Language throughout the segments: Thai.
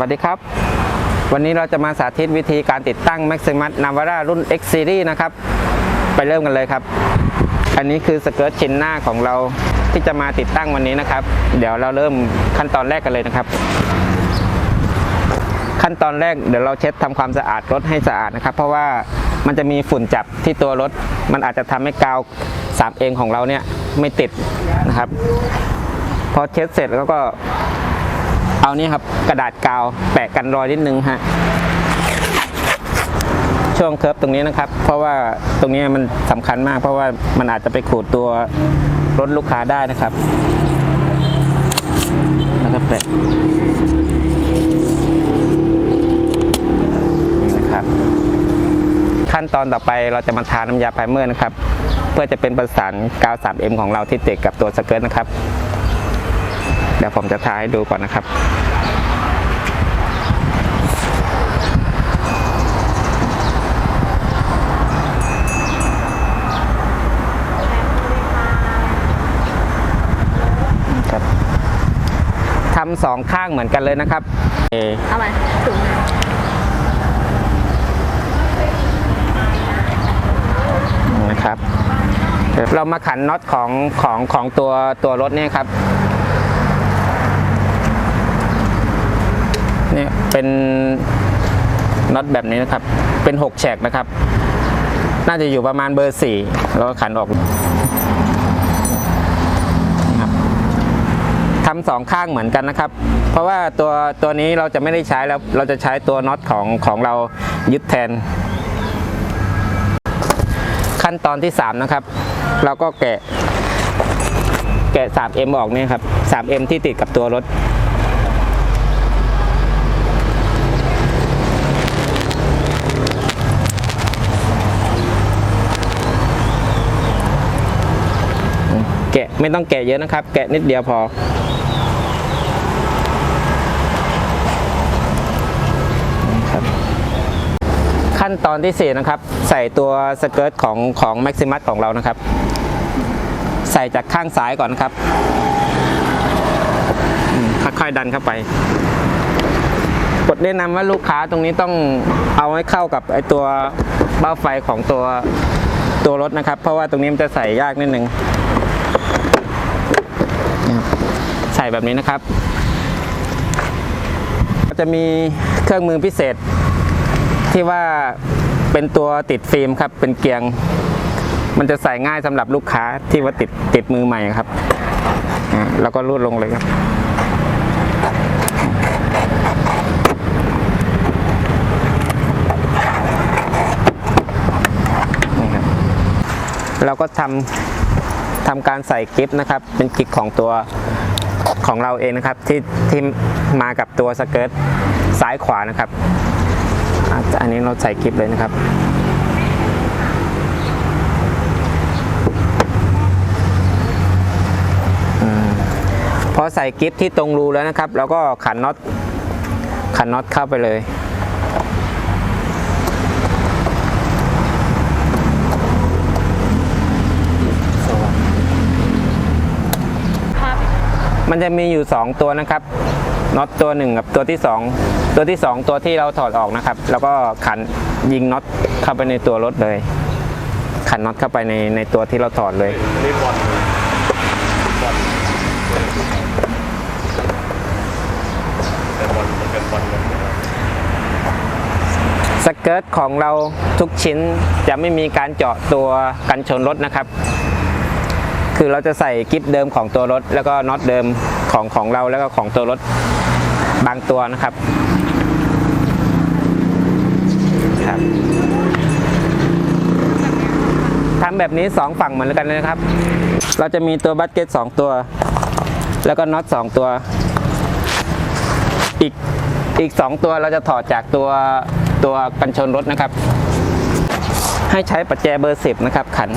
วัสดีครับ วันนี้เราจะมาสาธิตวิธีการติดตั้ง Maximus Navara รุ่น X Series นะครับ ไปเริ่มกันเลยครับ อันนี้คือสเกิร์ตชิ้นหน้าของเราที่จะมาติดตั้งวันนี้นะครับ เดี๋ยวเราเริ่มขั้นตอนแรกกันเลยนะครับ ขั้นตอนแรกเดี๋ยวเราเช็ดทำความสะอาดรถให้สะอาดนะครับ เพราะว่ามันจะมีฝุ่นจับที่ตัวรถ มันอาจจะทำให้กาวสามเองของเราเนี่ยไม่ติดนะครับ พอเช็ดเสร็จแล้วก็ เอานี่ครับกระดาษกาวแปะกันรอยนิดนึงฮะช่วงเคิร์ฟตรงนี้นะครับ เพราะว่าตรงนี้มันสำคัญมาก เพราะว่ามันอาจจะไปขูดตัวรถลูกค้าได้นะครับแล้วก็แปะนี่นะครับ ขั้นตอนต่อไปเราจะมาทาน้ำยาไพรเมอร์นะครับ เพื่อจะเป็นประสานกาว 3M ของเราที่ติดกับตัวสเกิร์ตนะครับ เดี๋ยวผมจะทาให้ดูก่อนนะครับครับทำสองข้างเหมือนกันเลยนะครับเอเอาไปถุงหนึ่งนะครับ เรามาขันน็อตของของของตัวตัวรถเนี่ยครับ นี่ยเป็นน็อตแบบนี้นะครับ เป็นหกแฉกนะครับ น่าจะอยู่ประมาณเบอร์สี่แล้วก็ขันออกทำสองข้างเหมือนกันนะครับ เพราะว่าตัวตัวนี้เราจะไม่ได้ใช้แล้ว เราจะใช้ตัวน็อตของของเรายึดแทน ขั้นตอนที่ 3 นะครับ เราก็แกะแกะ 3M ออกเนี่ยครับ 3M ที่ติดกับตัวรถ ไม่ต้องแกะเยอะนะครับ แกะนิดเดียวพอครับขั้นตอนที่ 4 นะครับ ใส่ตัวสเกิร์ตของของ Maximus ของเรานะครับ ใส่จากข้างซ้ายก่อนครับค่อยๆดันเข้าไปกดแนะนำว่าลูกค้าตรงนี้ต้องเอาให้เข้ากับไอตัวเบ้าไฟของตัวตัวรถนะครับ เพราะว่าตรงนี้มันจะใส่ยากนิดนึง นะครับใส่แบบนี้นะครับ ก็จะมีเครื่องมือพิเศษ ที่ว่าเป็นตัวติดฟิล์มครับ เป็นเกียง มันจะใส่ง่ายสำหรับลูกค้าที่ว่าติดติดมือใหม่ครับอ่าแล้วก็รูดลงเลยครับเราก็ทำ ทำการใส่กิฟต์นะครับ เป็นกิฟต์ของตัวของเราเองนะครับ ที่ที่มากับตัวสเกิร์ตซ้ายขวานะครับ อันนี้เราใส่คลิปเลยนะครับอพอใส่กิฟที่ตรงรูแล้วนะครับเราก็ขันน็อตขันน็อตเข้าไปเลย มันจะมีอยู่ 2 ตัวนะครับน็อตตัวหนึ่งกับตัวที่ 2 ตัวที่ 2 ตัวที่เราถอดออกนะครับ แล้วก็ขันยิงน็อตเข้าไปในตัวรถเลย ขันน็อตเข้าไปในในตัวที่เราถอดเลยสเกิร์ตของเราทุกชิ้นจะไม่มีการเจาะตัวกันชนรถนะครับ คือเราจะใส่กิฟเดิมของตัวรถ แล้วก็น็อตเดิมของของเราแล้วก็ของตัวรถบางตัวนะครับครับทำแบบนี้สองฝั่งเหมือนกันเลยนะครับ เราจะมีตัวบัตเก็ตสองตัว แล้วก็น็อตสองตัว อีกอีกสองตัวเราจะถอดจากตัวตัวกันชนรถนะครับ ให้ใช้ปัจแจเบอร์สิบนะครับขัน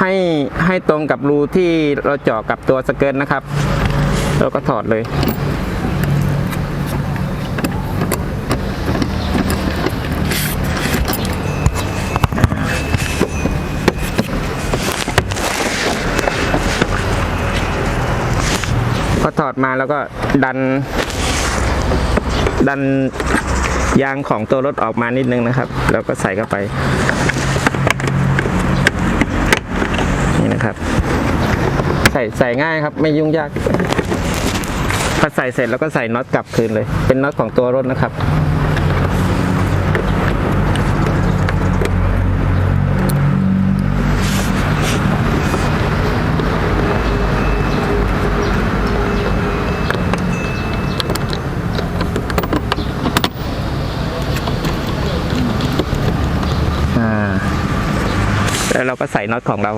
ให้ให้ตรงกับรูที่เราเจาะกับตัวสเกิร์ตนะครับแล้วก็ถอดเลยพอถอดมาแล้วก็ดัน ดันยางของตัวรถออกมานิดนึงนะครับ แล้วก็ใส่เข้าไป นี่นะครับ ใส่ใส่ง่ายครับ ไม่ยุ่งยากพอใส่เสร็จแล้วก็ใส่น็อตกลับคืนเลย เป็นน็อตของตัวรถนะครับอ่าแล้วเราก็ใส่น็อตของเรา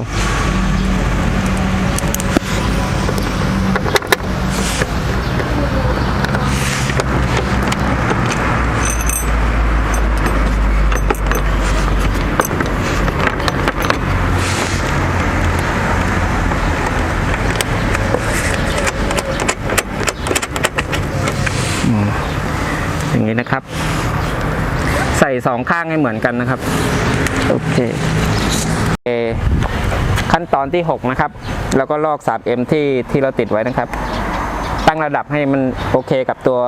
อย่างนี้นะครับ ใส่สองข้างให้เหมือนกันนะครับโอเคขั้นตอนที่ 6 นะครับ แล้วก็ลอก 3M ที่ที่เราติดไว้นะครับ ตั้งระดับให้มันโอเคกับตัว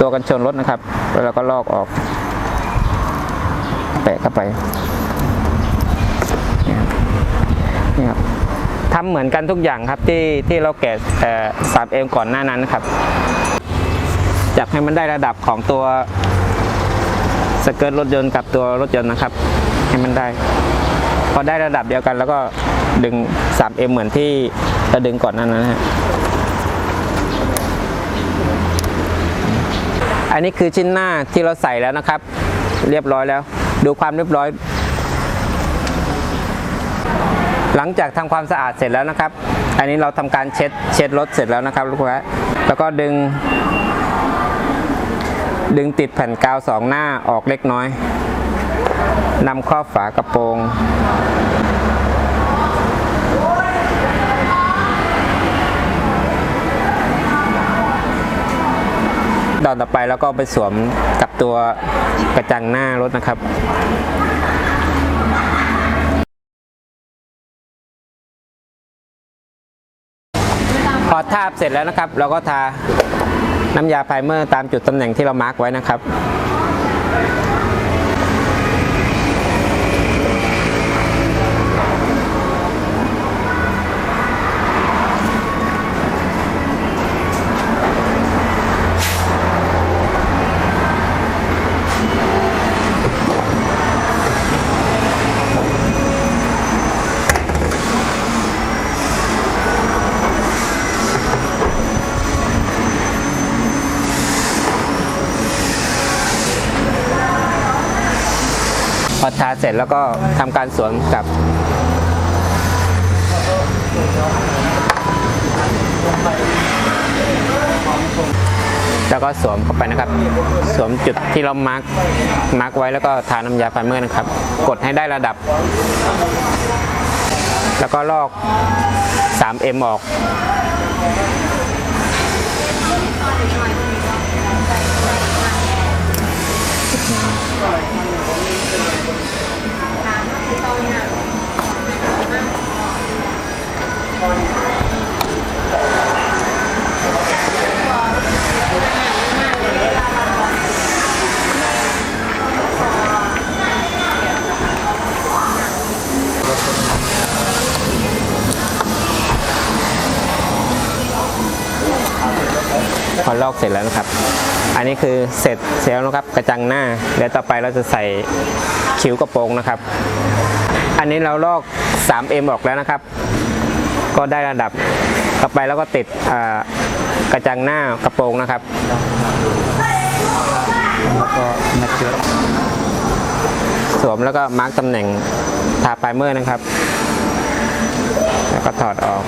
ตัวกันชนรถนะครับ แล้วเราก็ลอกออก แปะเข้าไปนี่ครับนี่ครับทำเหมือนกันทุกอย่างครับที่ที่เราแกะเอ่อ 3M ก่อนหน้านั้นนะครับจับให้มันได้ระดับของตัว สเกิร์ตรถยนต์กับตัวรถยนต์นะครับ ให้มันได้ พอได้ระดับเดียวกัน แล้วก็ดึง 3M เหมือนที่เราดึงก่อนนั้นนะฮะอันนี้คือชิ้นหน้าที่เราใส่แล้วนะครับ เรียบร้อยแล้ว ดูความเรียบร้อย หลังจากทำความสะอาดเสร็จแล้วนะครับ อันนี้เราทำการเช็ดเช็ดรถเสร็จแล้วนะครับลูกค้าแล้วก็ดึง ดึงติดแผ่นกาวสองหน้าออกเล็กน้อยนำครอบฝากระโปรงตอนต่อไปแล้วก็ไปสวมกับตัวกระจังหน้ารถนะครับพอทาบเสร็จแล้วนะครับ เราก็ทา น้ำยาไพรเมอร์ตามจุดตำแหน่งที่เรามาร์กไว้นะครับ เสร็จแล้วก็ทำการสวมกับ แล้วก็สวมเข้าไปนะครับ สวมจุดที่เรามาร์กมาร์กไว้แล้วก็ทาน้ำยาไฟเมอร์นะครับ กดให้ได้ระดับ แล้วก็ลอก 3M ออก พอลอกเสร็จแล้วนะครับ อันนี้คือเสร็จเสร็จแล้วนะครับกระจังหน้า เดี๋ยวต่อไปเราจะใส่คิ้วกระโปรงนะครับ อันนี้เราลอก 3M ออกแล้วนะครับ ก็ได้ระดับต่อไปแล้วก็ติดกระจังหน้ากระโปรงนะครับแล้วก็นัดเชื้อสวมแล้วก็มาร์กตำแหน่งทาไพรเมอร์นะครับ แล้วก็ถอดออก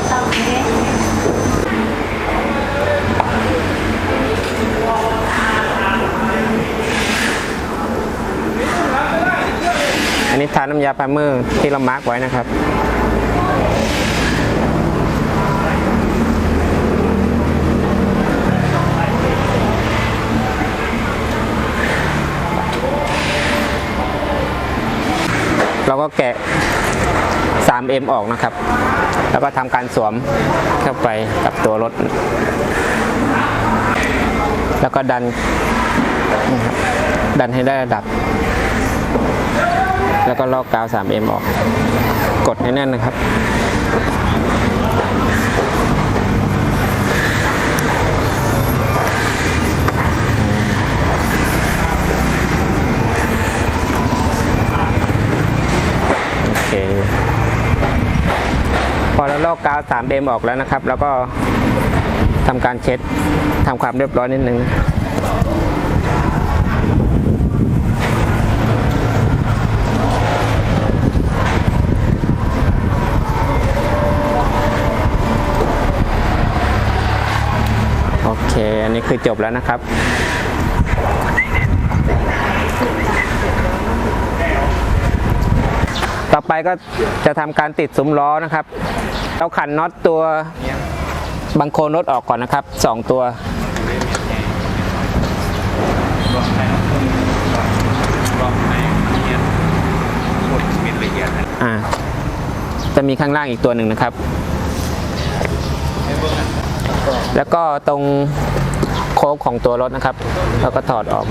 อันนี้ทาน้ำยาไพรเมอร์ที่เรามาร์กไว้นะครับ เราก็แกะ 3M ออกนะครับ แล้วก็ทำการสวมเข้าไปกับตัวรถ แล้วก็ดัน ดันให้ได้ระดับ แล้วก็ลอกกาว 3M ออก กดให้แน่นนะครับ พอเราลอกกาว 3M ออกแล้วนะครับ แล้วก็ทำการเช็ดทำความเรียบร้อยนิดนึงโอเค อันนี้คือจบแล้วนะครับต่อไปก็จะทำการติดซุ้มล้อนะครับ เราขันน็อตตัวบังโคลนรถออกก่อนนะครับสองตัว อ่า จะมีข้างล่างอีกตัวหนึ่งนะครับ แล้วก็ตรงโค้งของตัวรถนะครับ เราก็ถอดออก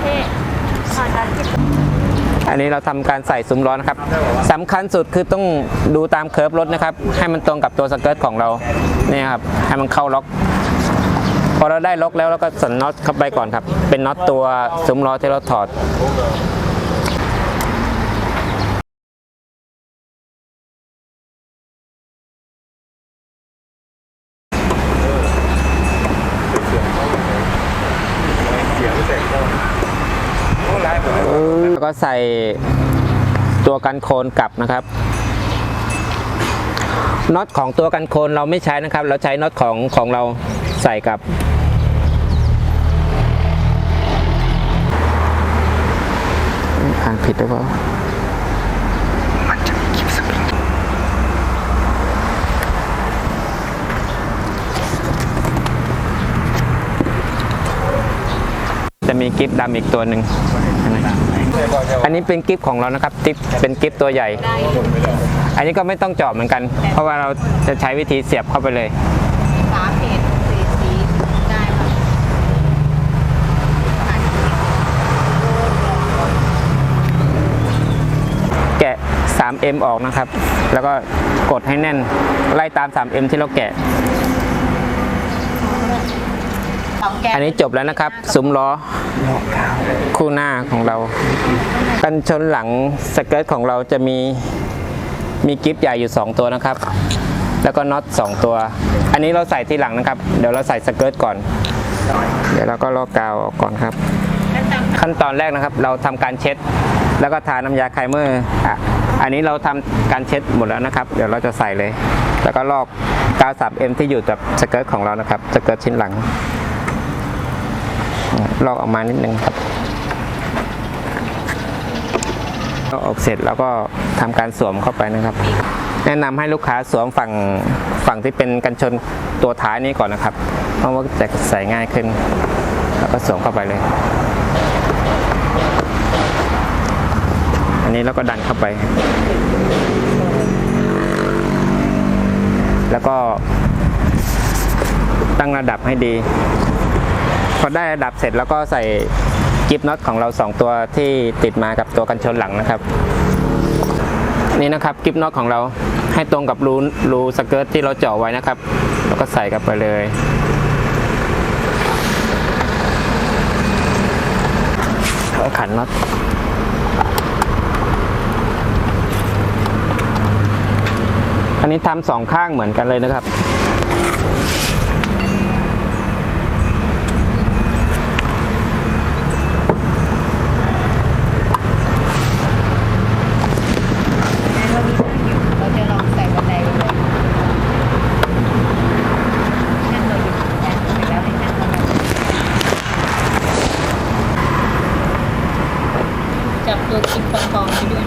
เท่ขอการจิบ อันนี้เราทำการใส่ซุ้มล้อนะครับสำคัญสุดคือต้องดูตามเคิร์ฟรถนะครับ ให้มันตรงกับตัวสเกิร์ตของเราเนี่ยครับให้มันเข้าล็อก พอเราได้ล็อกแล้วเราก็สันน็อตเข้าไปก่อนครับ เป็นน็อตตัวซุ้มล้อที่เราถอด ใส่ตัวกันโคลนกลับนะครับน็อตของตัวกันโคลนเราไม่ใช้นะครับ เราใช้น็อตของของเราใส่กับ อ่านผิดหรือเปล่าจะมีกิฟดำอีกตัวหนึ่ง อันนี้เป็นกิฟของเรานะครับกิฟเป็นกิฟตัวใหญ่ อันนี้ก็ไม่ต้องเจาะเหมือนกัน เพราะว่าเราจะใช้วิธีเสียบเข้าไปเลยฝาเพจสีสีได้ค่ะแกะ 3M ออกนะครับ แล้วก็กดให้แน่น ไล่ตาม 3M ที่เราแกะอันนี้จบแล้วนะครับ ซุ้มล้อ คู่หน้าของเรา กันชนหลังสเกิร์ตของเราจะมีมีกิฟใหญ่อยู่ 2 ตัวนะครับ แล้วก็น็อต2ตัว อันนี้เราใส่ที่หลังนะครับ เดี๋ยวเราใส่สเกิร์ตก่อน เดี๋ยวเราก็ลอกกาวออกก่อนครับ ขั้นตอนแรกนะครับ เราทำการเช็ด แล้วก็ทาน้ำยาไคลเมอร์อันนี้เราทำการเช็ดหมดแล้วนะครับ เดี๋ยวเราจะใส่เลย แล้วก็ลอกกาว 3M ที่อยู่กับสเกิร์ตของเรานะครับ สเกิร์ตชิ้นหลัง ลอกออกมานิดนึงครับลอกออกเสร็จแล้วก็ทำการสวมเข้าไปนะครับ แนะนำให้ลูกค้าสวมฝั่งฝั่งที่เป็นกันชนตัวท้ายนี้ก่อนนะครับ เพราะว่าจะใส่ง่ายขึ้น แล้วก็สวมเข้าไปเลย อันนี้เราก็ดันเข้าไป แล้วก็ตั้งระดับให้ดี พอได้ระดับเสร็จแล้วก็ใส่กิฟน็อตของเรา 2 ตัวที่ติดมากับตัวกันชนหลังนะครับ นี่นะครับกิฟน็อตของเราให้ตรงกับรูรูสเกิร์ตที่เราเจาะไว้นะครับ แล้วก็ใส่กับไปเลยแล้วขันน็อตอันนี้ทำสองข้างเหมือนกันเลยนะครับ เรามีช่างอยู่เราจะลองใส่บันไดไปเลยช่างเราอยู่แต่เสร็จแล้วให้ช่างเราจับตัวคลิปประคองไปด้วย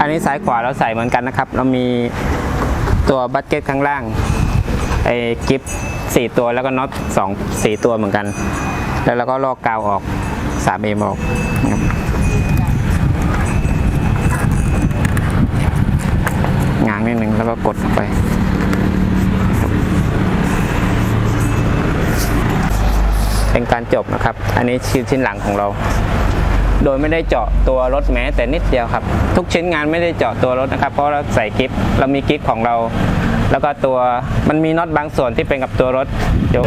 อันนี้ ซ้ายขวาเราใส่เหมือนกันนะครับ เรามีตัวบัตเก็ตข้างล่างไอ้กิฟสี่ตัวแล้วก็น็อตสองสี่ตัวเหมือนกัน แล้วเราก็ลอกกาวออก 3M ออกนะครับง้างนิดหนึ่งแล้วก็กดลงไปเป็นการจบนะครับ อันนี้ชิ้นชิ้นหลังของเรา โดยไม่ได้เจาะตัวรถแม้แต่นิดเดียวครับ ทุกชิ้นงานไม่ได้เจาะตัวรถนะครับ เพราะเราใส่กิฟเรามีกิฟของเรา แล้วก็ตัวมันมีน็อตบางส่วนที่เป็นกับตัวรถเดี๋ยว